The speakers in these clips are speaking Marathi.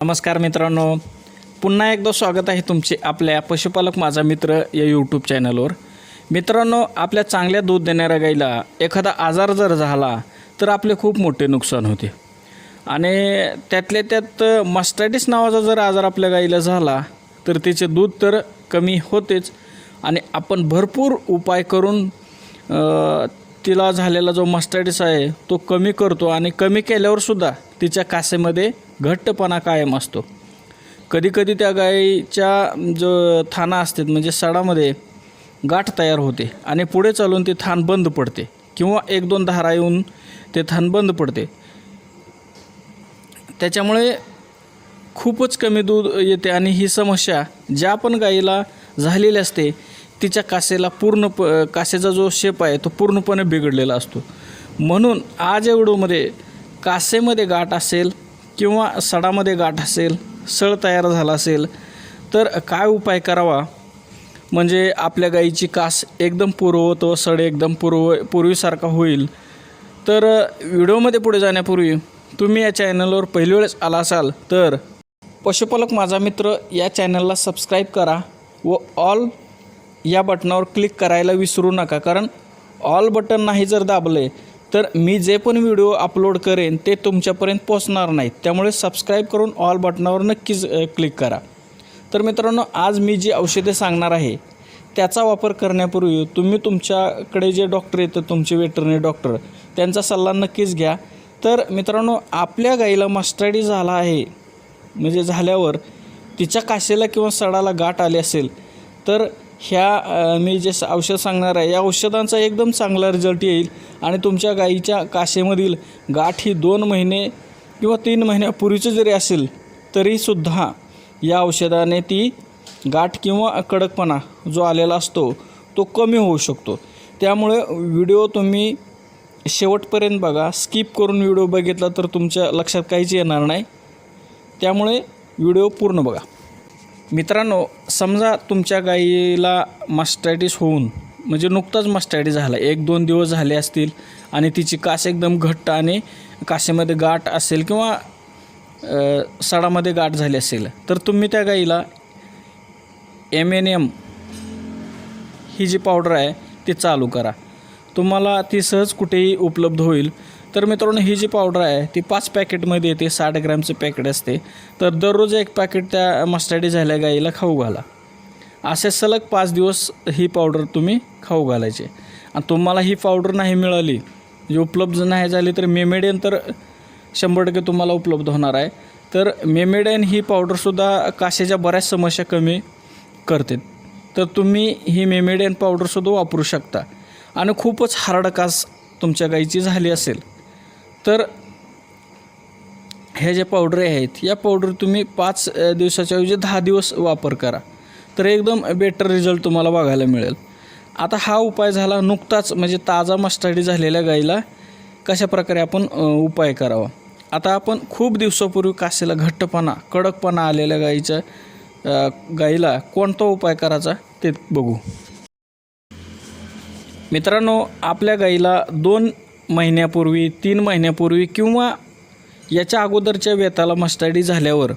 नमस्कार मित्रांनो. पुन्हा एकदा स्वागत आहे तुमचे आपल्या पशुपालक माझा मित्र या यूट्यूब चॅनलवर मित्रांनो आपल्या चांगल्या दूध देणाऱ्या गाईला एखादा आजार जर झाला तर आपले खूप मोठे नुकसान होते. आणि त्यातल्या त्यात मस्टॅटिस नावाचा जर आजार आपल्या गाईला झाला तर तिचे दूध तर कमी होतेच. आणि आपण भरपूर उपाय करून तिला झालेला जो मस्टॅटिस आहे तो कमी करतो आणि कमी केल्यावर सुद्धा तिच्या कासेमध्ये घट्टपणा कायम असतो. कधीकधी त्या गाईच्या जो थाना असतात म्हणजे सडामध्ये गाठ तयार होते आणि पुढे चालून ते थान बंद पडते किंवा एक दोन धारा येऊन ते थान बंद पडते. त्याच्यामुळे खूपच कमी दूध येते आणि ही समस्या ज्या पण गाईला झालेली असते तिच्या कासेला पूर्ण प कासेचा जो शेप आहे तो पूर्णपणे बिघडलेला असतो. म्हणून आज एवढोमध्ये कासेमध्ये गाठ असेल किंवा सडामध्ये गाठ असेल सळ तयार झाला असेल तर काय उपाय करावा? म्हणजे आपल्या गाईची कास एकदम पूर्ववत व सड एकदम पूर्व पूर्वीसारखा होईल. तर व्हिडिओमध्ये पुढे जाण्यापूर्वी तुम्ही या चॅनलवर पहिली वेळेस आला असाल तर पशुपालक माझा मित्र या चॅनलला सबस्क्राईब करा व ऑल या बटनावर क्लिक करायला विसरू नका कारण ऑल बटन नाही जर दाबले तर मी जे पण व्हिडिओ अपलोड करेन ते तुमच्यापर्यंत पोचणार नाहीत. त्यामुळे सबस्क्राईब करून ऑल बटनावर नक्कीच क्लिक करा. तर मित्रांनो आज मी जी औषधे सांगणार आहे त्याचा वापर करण्यापूर्वी तुम्ही तुमच्याकडे जे डॉक्टर येतात तुमचे वेटरनरी डॉक्टर त्यांचा सल्ला नक्कीच घ्या. तर मित्रांनो आपल्या गाईला मस्टडी झाला आहे म्हणजे झाल्यावर तिच्या काशेला किंवा सडाला गाठ आली असेल तर ह्या मी जे स- औषध सांगणार आहे या औषधांचा एकदम चांगला रिझल्ट येईल. आणि तुमच्या गाईच्या काशेमधील गाठ ही दोन महिने किंवा तीन महिन्यापूर्वीचं जरी असेल तरीसुद्धा या औषधाने ती गाठ किंवा कडकपणा जो आलेला असतो तो कमी होऊ शकतो. त्यामुळे व्हिडिओ तुम्ही शेवटपर्यंत बघा. स्किप करून व्हिडिओ बघितला तर तुमच्या लक्षात काहीच येणार नाही. त्यामुळे व्हिडिओ पूर्ण बघा. मित्रांनो समजा तुमच्या गाईला मास्टायटिस होऊन म्हणजे नुकताच मास्टायटिस झाला एक दोन दिवस झाले असतील आणि तिची कास एकदम घट्ट आणि कासेमध्ये गाठ असेल किंवा सडामध्ये गाठ झाली असेल तर तुम्ही त्या गाईला एम एन एम ही जी पावडर आहे ती चालू करा. तुम्हाला ती सहज कुठेही उपलब्ध होईल. तर मित्रांनो ही जी पावडर आहे ती पाच पॅकेटमध्ये येते साठ ग्रॅमचं पॅकेट असते. तर दररोज एक पॅकेट त्या मस्टडी झाल्या गाईला खाऊ घाला. असे सलग पाच दिवस ही पावडर तुम्ही खाऊ घालायचे. आणि तुम्हाला ही पावडर नाही मिळाली जी उपलब्ध नाही झाली तर मेमेडियन तर शंभर टक्के तुम्हाला उपलब्ध होणार आहे. तर मेमेडियन ही पावडरसुद्धा काशेच्या बऱ्याच समस्या कमी करते. तर तुम्ही ही मेमेडियन पावडरसुद्धा वापरू शकता. आणि खूपच हार्ड कास तुमच्या गाईची झाली असेल. तर ह्या ज्या पावडरी आहेत या पावडर तुम्ही पाच दिवसाच्या ऐवजी दहा दिवस वापर करा. तर एकदम बेटर रिझल्ट तुम्हाला बघायला मिळेल. आता हा उपाय झाला नुकताच म्हणजे ताजा मस्टडी झालेल्या गाईला कशा प्रकारे आपण उपाय करावा? आता आपण खूप दिवसापूर्वी कासेला घट्टपणा कडकपणा आलेल्या गाईच्या गाईला कोणता उपाय करायचा ते बघू. मित्रांनो आपल्या गाईला दोन महिन्यापूर्वी तीन महिन्यापूर्वी किंवा याच्या अगोदरच्या वेताला मस्टडी झाल्यावर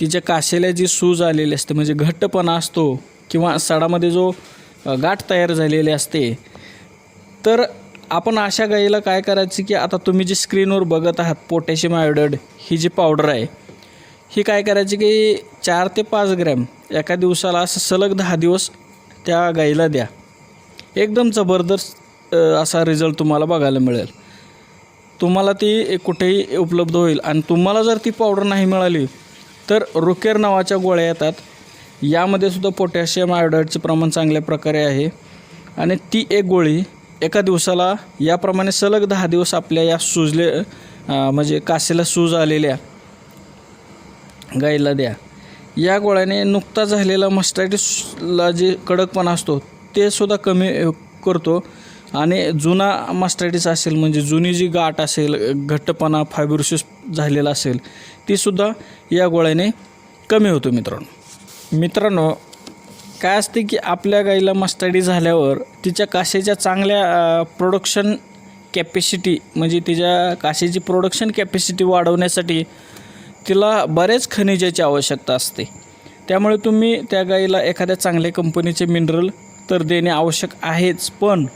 तिच्या काशेला जी सूज आलेली असते म्हणजे घट्टपणा असतो किंवा सडामध्ये जो गाठ तयार झालेली असते तर आपण अशा गाईला काय करायची की आता तुम्ही जी स्क्रीनवर बघत आहात पोटॅशियम आयोडेड ही जी पावडर आहे ही काय करायची की चार ते पाच ग्रॅम एका दिवसाला असं सलग दहा दिवस त्या गाईला द्या. एकदम जबरदस्त असा रिझल्ट तुम्हाला बघायला मिळेल. तुम्हाला ती कुठेही उपलब्ध होईल. आणि तुम्हाला जर ती पावडर नाही मिळाली तर रुकेर नावाच्या गोळ्या येतात. यामध्ये सुद्धा पोटॅशियम आयोडाईडचे प्रमाण चांगल्या प्रकारे आहे. आणि ती एक गोळी एका दिवसाला याप्रमाणे सलग दहा दिवस आपल्या या सुजले म्हणजे कासेला सूज आलेल्या गाईला द्या. या गोळ्याने नुकता झालेला मस्टायटिसला जे कडकपणा असतो ते सुद्धा कमी करतो. आणि जुना मास्टायटिस असेल म्हणजे जुनी जी गाठ असेल घट्टपणा फायब्रोसिस झालेला असेल तीसुद्धा या गोळ्याने कमी होतो मित्रांनो. मित्रांनो काय असते की आपल्या गाईला मस्टडी झाल्यावर तिच्या काशेच्या चांगल्या प्रोडक्शन कॅपॅसिटी म्हणजे तिच्या काशेची प्रोडक्शन कॅपॅसिटी वाढवण्यासाठी तिला बरेच खनिजाची आवश्यकता असते. त्यामुळे तुम्ही त्या गाईला एखाद्या चांगल्या कंपनीचे मिनरल तर देणे आवश्यक आहेच पण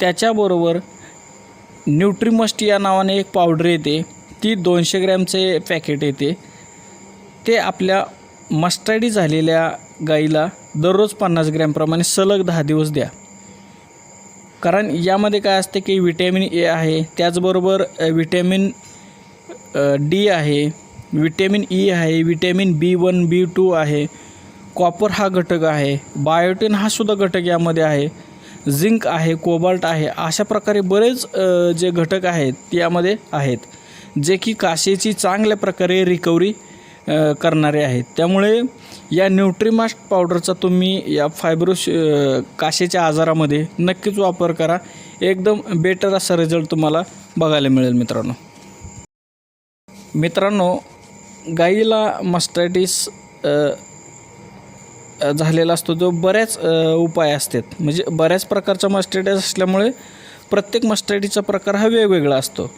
त्याच्याबरोबर न्यूट्रीमस्ट या नावाने एक पावडर येते. ती दोनशे ग्रॅमचे पॅकेट येते. ते आपल्या मस्टर्डी झालेल्या गाईला दररोज पन्नास ग्रॅमप्रमाणे सलग दहा दिवस द्या. कारण यामध्ये काय असते की विटॅमिन ए आहे त्याचबरोबर व्हिटॅमिन विटॅमिन डी आहे विटॅमिन ई आहे vitamin B one B two आहे कॉपर हा घटक आहे बायोटिन हा सुद्धा घटक यामध्ये आहे. झिंक आहे कोबाल्ट आहे अशा प्रकारे बरेच जे घटक आहेत त्यामध्ये आहेत जे की काशेची चांगल्या प्रकारे रिकवरी करणारे आहेत. त्यामुळे या न्यूट्रीमास्ट पावडरचा तुम्ही या फायब्रोश काशेच्या आजारामध्ये नक्कीच वापर करा. एकदम बेटर असा रिझल्ट तुम्हाला बघायला मिळेल मित्रांनो. मित्रांनो गाईला मस्टायटिस झालेला असतो जो बऱ्याच उपाय असतात. म्हणजे बऱ्याच प्रकारचा मस्टडीज असल्यामुळे प्रत्येक मस्टडीचा प्रकार हा वेगवेगळा असतो.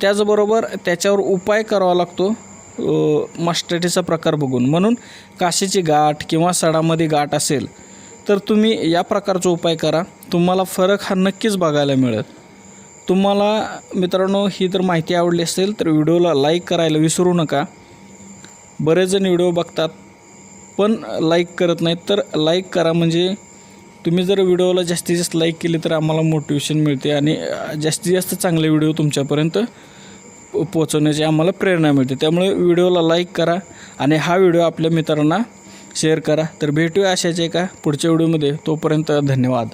त्याचबरोबर त्याच्यावर उपाय करावा लागतो मस्टडीचा प्रकार बघून. म्हणून काशीची गाठ किंवा सडामध्ये गाठ असेल तर तुम्ही या प्रकारचा उपाय करा. तुम्हाला फरक हा नक्कीच बघायला मिळेल. तुम्हाला मित्रांनो ही जर माहिती आवडली असेल तर व्हिडिओला लाईक करायला विसरू नका. बरेच जण व्हिडिओ बघतात पण लाईक करत नाहीत. तर लाईक करा म्हणजे तुम्ही जर व्हिडिओला जास्तीत जास्त लाईक केली तर आम्हाला मोटिवेशन मिळते आणि जास्तीत जास्त चांगले व्हिडिओ तुमच्यापर्यंत पोचवण्याची आम्हाला प्रेरणा मिळते. त्यामुळे व्हिडिओला लाईक करा आणि हा व्हिडिओ आपल्या मित्रांना शेअर करा. तर भेटूया अशाच एका पुढच्या व्हिडिओमध्ये तोपर्यंत धन्यवाद.